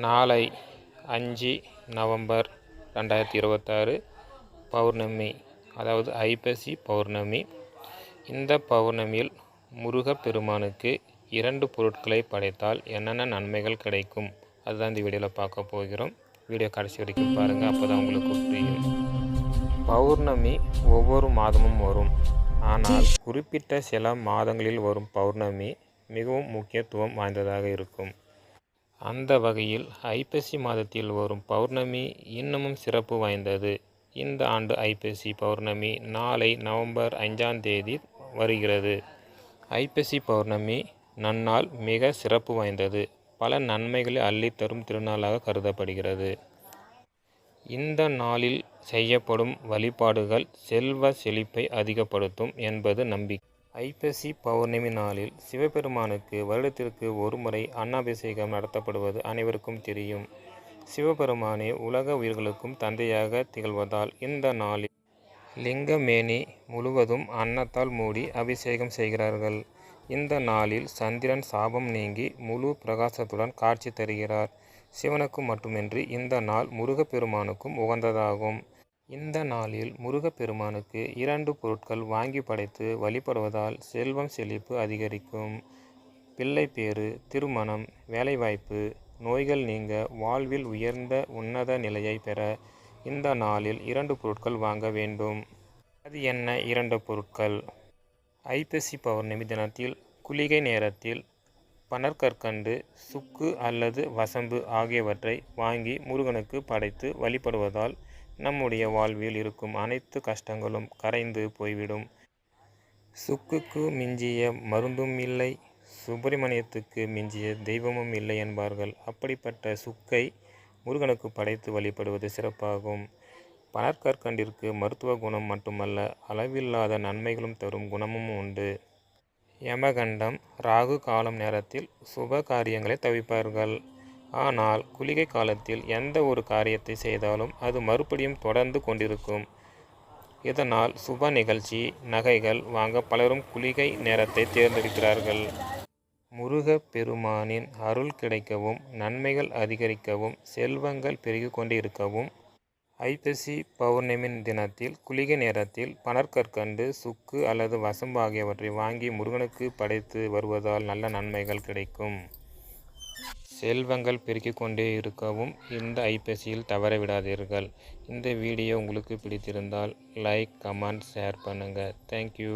நாளை அஞ்சு நவம்பர் ரெண்டாயிரத்தி இருபத்தாறு பௌர்ணமி அதாவது ஐப்பசி பௌர்ணமி. இந்த பௌர்ணமியில் முருகப்பெருமானுக்கு இரண்டு பொருட்களை படைத்தால் என்னென்ன நன்மைகள் கிடைக்கும்? அதுதான் இந்த வீடியோவில் பார்க்க போகிறோம். வீடியோ கடைசி வரைக்கும் பாருங்கள் அப்போ தான் உங்களுக்கு புரியும். பௌர்ணமி ஒவ்வொரு மாதமும் வரும். ஆனால் குறிப்பிட்ட சில மாதங்களில் வரும் பௌர்ணமி மிகவும் முக்கியத்துவம் வாய்ந்ததாக இருக்கும். அந்த வகையில் ஐப்பசி மாதத்தில் வரும் பௌர்ணமி இன்னமும் சிறப்பு வாய்ந்தது. இந்த ஆண்டு ஐப்பசி பௌர்ணமி நாளை நவம்பர் அஞ்சாம் தேதி வருகிறது. ஐப்பசி பௌர்ணமி நன்னாள் மிக சிறப்பு வாய்ந்தது. பல நன்மைகளை அள்ளித்தரும் திருநாளாக கருதப்படுகிறது. இந்த நாளில் செய்யப்படும் வழிபாடுகள் செல்வ செழிப்பை அதிகப்படுத்தும் என்பது நம்பிக்கை. ஐப்பசி பௌர்ணமி நாளில் சிவபெருமானுக்கு வருடத்திற்கு ஒருமுறை அன்னாபிஷேகம் நடத்தப்படுவது அனைவருக்கும் தெரியும். சிவபெருமானே உலக உயிர்களுக்கும் தந்தையாக திகழ்வதால் இந்த நாளில் லிங்கமேனி முழுவதும் அன்னத்தால் மூடி அபிஷேகம் செய்கிறார்கள். இந்த நாளில் சந்திரன் சாபம் நீங்கி முழு பிரகாசத்துடன் காட்சி தருகிறார். சிவனுக்கு மட்டுமின்றி இந்த நாள் முருகப்பெருமானுக்கும் உகந்ததாகும். இந்த நாளில் முருகப்பெருமானுக்கு இரண்டு பொருட்கள் வாங்கி படைத்து வழிபடுவதால் செல்வம் செழிப்பு அதிகரிக்கும். பிள்ளை பேறு திருமணம் வேலைவாய்ப்பு நோய்கள் நீங்க வாழ்வில் உயர்ந்த உன்னத நிலையை பெற இந்த நாளில் இரண்டு பொருட்கள் வாங்க வேண்டும். அது என்ன இரண்டு பொருட்கள்? ஐப்பசி பௌர்ணமி தினத்தில் குளிகை நேரத்தில் பனற்கற்கண்டு சுக்கு அல்லது வசம்பு ஆகியவற்றை வாங்கி முருகனுக்கு படைத்து வழிபடுவதால் நம்முடைய வாழ்வில் இருக்கும் அனைத்து கஷ்டங்களும் கரைந்து போய்விடும். சுக்குக்கு மிஞ்சிய மருந்தும் இல்லை சுப்பிரமணியத்துக்கு மிஞ்சிய தெய்வமும் இல்லை என்பார்கள். அப்படிப்பட்ட சுக்கை முருகனுக்கு படைத்து வழிபடுவது சிறப்பாகும். பனற்கற்கண்டிற்கு மருத்துவ குணம் மட்டுமல்ல அளவில்லாத நன்மைகளும் தரும் குணமும் உண்டு. யமகண்டம் ராகு காலம் நேரத்தில் சுப காரியங்களை தவிப்பார்கள். ஆனால் குளிகை காலத்தில் எந்த ஒரு காரியத்தை செய்தாலும் அது மறுபடியும் தொடர்ந்து கொண்டிருக்கும். இதனால் சுப நிகழ்ச்சி நகைகள் வாங்க பலரும் குளிகை நேரத்தை தேர்ந்தெடுக்கிறார்கள். முருக பெருமானின் அருள் கிடைக்கவும் நன்மைகள் அதிகரிக்கவும் செல்வங்கள் பெருகி கொண்டு இருக்கவும் ஐப்பசி பௌர்ணமி தினத்தில் குளிகை நேரத்தில் பனற்கற்கண்டு சுக்கு அல்லது வசம்பு ஆகியவற்றை வாங்கி முருகனுக்கு படைத்து வருவதால் நல்ல நன்மைகள் கிடைக்கும். செல்வங்கள் பெருக்கிக் கொண்டே இருக்கவும் இந்த ஐபேசியில் தவற விடாதீர்கள். இந்த வீடியோ உங்களுக்கு பிடித்திருந்தால் லைக் கமெண்ட் ஷேர் பண்ணுங்கள் தேங்க்யூ